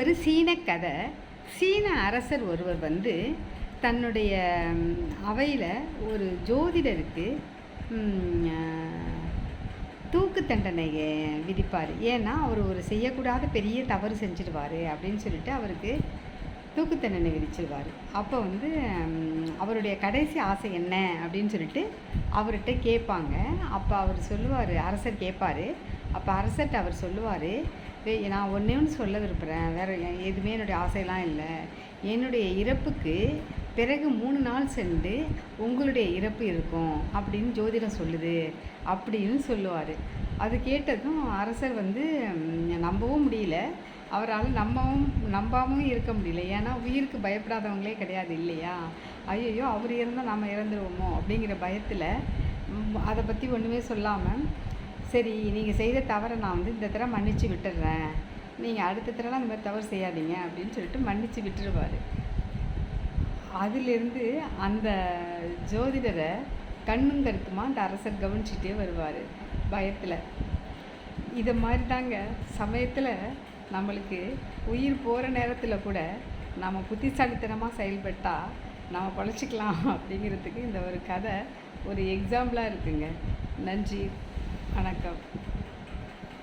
ஒரு சீன கதை. சீன அரசர் ஒருவர் வந்து தன்னுடைய அவையில் ஒரு ஜோதிடருக்கு தூக்கு தண்டனை விதிப்பார். ஏன்னா அவர் ஒரு செய்யக்கூடாத பெரிய தவறு செஞ்சிடுவார் அப்படின்னு சொல்லிட்டு அவருக்கு தூக்கு தண்டனை விதிச்சிருவார். அப்போ வந்து அவருடைய கடைசி ஆசை என்ன அப்படின்னு சொல்லிட்டு அவர்கிட்ட கேட்பாங்க. அப்போ அவர் சொல்லுவார் அரசர் கேட்பார். அப்போ அரசர்கிட்ட அவர் சொல்லுவார் நான் ஒன்றே ஒன்று சொல்ல விரும்புகிறேன் வேறு எதுவுமே என்னுடைய ஆசையெல்லாம் இல்லை. என்னுடைய இறப்புக்கு பிறகு மூணு நாள் சென்று உங்களுடைய இறப்பு இருக்கும் அப்படின்னு ஜோதிடம் சொல்லுது அப்படின்னு சொல்லுவார். அது கேட்டதும் அரசர் வந்து நம்பவும் முடியல. அவரால் நம்பவும் நம்பாமல் இருக்க முடியல. ஏன்னா உயிருக்கு பயப்படாதவங்களே கிடையாது இல்லையா? ஐயோ அவர் இருந்தால் நம்ம இறந்துருவோமோ? அப்படிங்கிற பயத்தில் அதை பற்றி ஒன்றுமே சொல்லாமல் சரி நீங்கள் செய்த தவறை நான் வந்து இந்த தடவை மன்னிச்சு விட்டுடுறேன் நீங்கள் அடுத்த தடவைலாம் அந்த மாதிரி தவறு செய்யாதீங்க அப்படின்னு சொல்லிட்டு மன்னிச்சு விட்டுருவார். அதிலிருந்து அந்த ஜோதிடரை கண்ணும் கருத்துமா அந்த அரசர் கவனிச்சிட்டே வருவார். பயத்தில். இதை மாதிரி தாங்க சமயத்தில் நம்மளுக்கு உயிர் போகிற நேரத்தில் கூட நம்ம புத்திசாலித்தனமாக செயல்பட்டால் நம்ம பொழைச்சிக்கலாம் அப்படிங்கிறதுக்கு இந்த ஒரு கதை ஒரு எக்ஸாம்பிளாக இருக்குங்க. நன்றி. வணக்கம்.